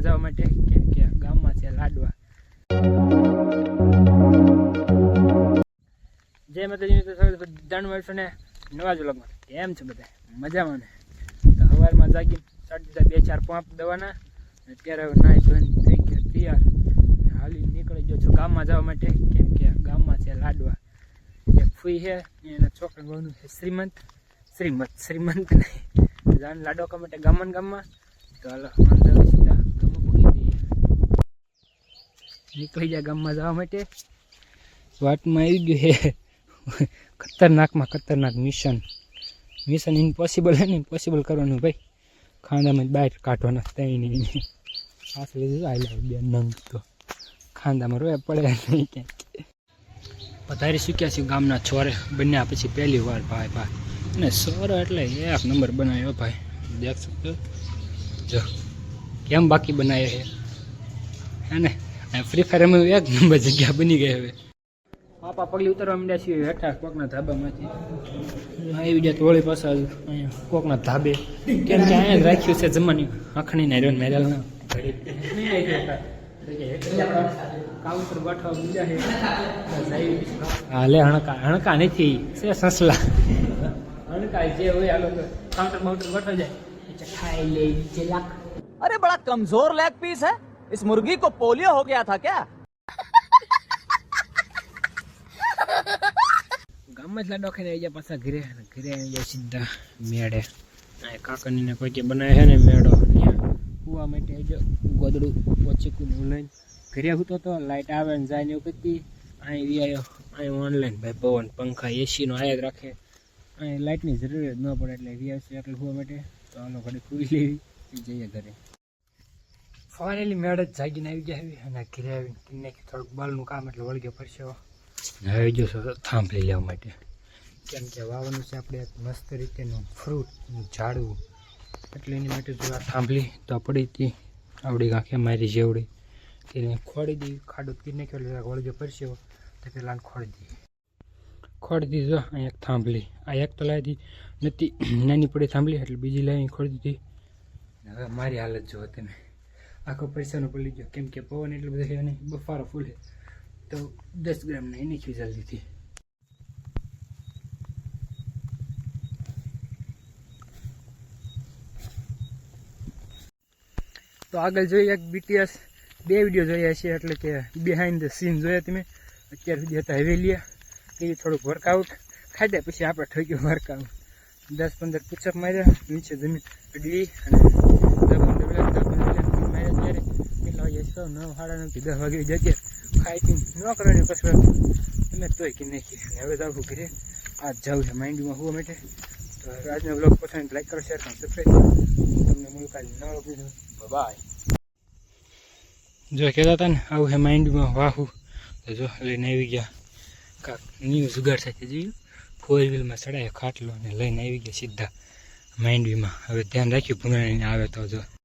ગામમાં જવા માટે, કેમ કે ગામમાં છે લાડવા. જય માતાજી તો સ્વાગત ને નવા જ વ્લોગમાં. કેમ છે બધા? મજામાં ને? તો સવારમાં જાગી સાડી બે, ચાર, પાંપ દવાના. અત્યારે નાહી ધોઈને થઈ ગયા, તૈયાર. હાલી નીકળી ગયો છું ગામમાં જવા માટે, કેમ કે ગામમાં છે લાડવા. એ ફૂઈ છે એના છોકરા બહુનું છે શ્રીમંત. શ્રીમંત શ્રીમંત નહીં. જાણ લાડવા કરવા માટે ગામમાં ગામમાં. તો હાલો સીધા. નીકળી જાય ગામમાં જવા માટે. વાટમાં આવી ગયું હે ખતરનાકમાં ખતરનાક મિશન મિશન ઇમ્પોસિબલ હે ને ઇમ્પોસિબલ કરવાનું ભાઈ. ખાંદામાં બહાર કાઢવાના ત્યાં નહીં પાછળ લીધું આવી લાવ બે નંગ તો. ખાંદામાં રોયા પડે નહીં ક્યાંક. પધારી શીખ્યા છીએ ગામના છોરે. બન્યા પછી પહેલી વાર ભાઈ ભાઈ. અને સોરો એટલે એક નંબર બનાવ્યો ભાઈ. દેખ શકતો જો. કેમ બાકી બનાવ્યો હે ને? ફ્રી ફાયરમાં એક નંબર જગ્યા બની ગઈ હવે. પાપા પગલી ઉતરવા માંડ્યા છીએ હેઠા કોકના ધાબામાંથી. આવી ગયા તો વળી પાછા કોકના ધાબે. કેમ કે અહીંયા જ રાખ્યું છે જમવાની. આખણીને હેરોન મેરેલના કાઉન્ટર ગોઠવા હાલે હણકા હણકા નથી. છે સસલા. હણકા જે ખાઈ લે નીચે લાખ. અરે બડા કમજોર લેગ પીસ હે? इस मुर्गी को पोलियो हो गया था क्या ગામમાં જ લાડો ખાઈને આવી જાય પાછા ઘરે અને ઘરે આવી જાય સીધા મેળે આ કાકનીને કોઈ કે બનાવે છે ને મેળો ત્યાં કૂવા માટે જો ગોદડું પોચીકું ને એવું લઈને ઘરે હું તો લાઇટ આવે ને જાય ને એવું કરતી અહીં આવ્યો અહીં ઓનલાઈન ભાઈ પવન પંખા એસીનો આયા જ રાખે અહીં લાઇટની જરૂર જ ન પડે એટલે વીઆર છે એટલે કૂવા માટે તો હાલો ઘડી ખુલી લેવી પછી જઈએ ઘરે ફાઇનલી મેળ જ જાગીને આવી ગયા આવી અને ઘરે આવીને કિન્ને કે થોડુંક બાલનું કામ એટલે વળગે પડશે હવે જો થાંભલી લેવા માટે. કેમ કે વાવવાનું છે આપણે મસ્ત રીતેનું ફ્રૂટ ઝાડવું. એટલે એની માટે જો આ થાંભલી તો પડી હતી આવડી કાંખે મારી જેવડી. તેને ખોડી દીધી ખાડો પીને કે વળગે પડશે તો પેલા ખોડી દીધી ખોડી દીધો અહીં એક થાંભલી. આ એક તો લાવી દીધી નથી નાની પડી થાંભલી એટલે બીજી લાવી ખોડી દીધી. હવે મારી હાલત જુઓ તમે આખો પૈસાનો પડી ગયો કેમ કે પવન એટલો બધો નહીં, બફારો ફૂલ તો દસ ગ્રામના એની ખીચાલ દીધી. તો આગળ જોઈએ એક બીટીએસ બે વીડિયો જોયા છે, એટલે કે બિહાઇન્ડ ધ સીન જોયા તમે. અત્યાર સુધી હતા હવેલીયા એ થોડુંક વર્કઆઉટ ખાધા પછી આપણે થઈ ગયું વર્કઆઉટ દસ પંદર પુચઅપ માર્યા, નીચે જમીન અડવી અને દસ પંદર વેલા દસ પંદર વેલા માર્યા ત્યારે છો નવ સાડા નવથી દસ વાગે જગ્યા ખાઈ ન કરવાની કસરત. અમે તોય કે નાખી હવે તો આવું આ જવું છે માઇન્ડમાં હોવા માટે. તો આજનો બ્લોગ પસંદ લાઈક કરો શેર કરો સબસ્ક્રાઈબ કરો. તમને મળ્યું નવો વીડિયો બાય જો કહેતા હતા ને, આવું છે માઇન્ડમાં વાહું. તો જો લઈને આવી ગયા. કાંક ન્યૂ જુગાડ સાથે જોયું ફોર વ્હીલમાં ચડાયો ખાટલો અને લઈને આવી ગયા સીધા માઇન્ડવીમાં હવે ધ્યાન રાખ્યું ભૂંગળાને આવે તો જો.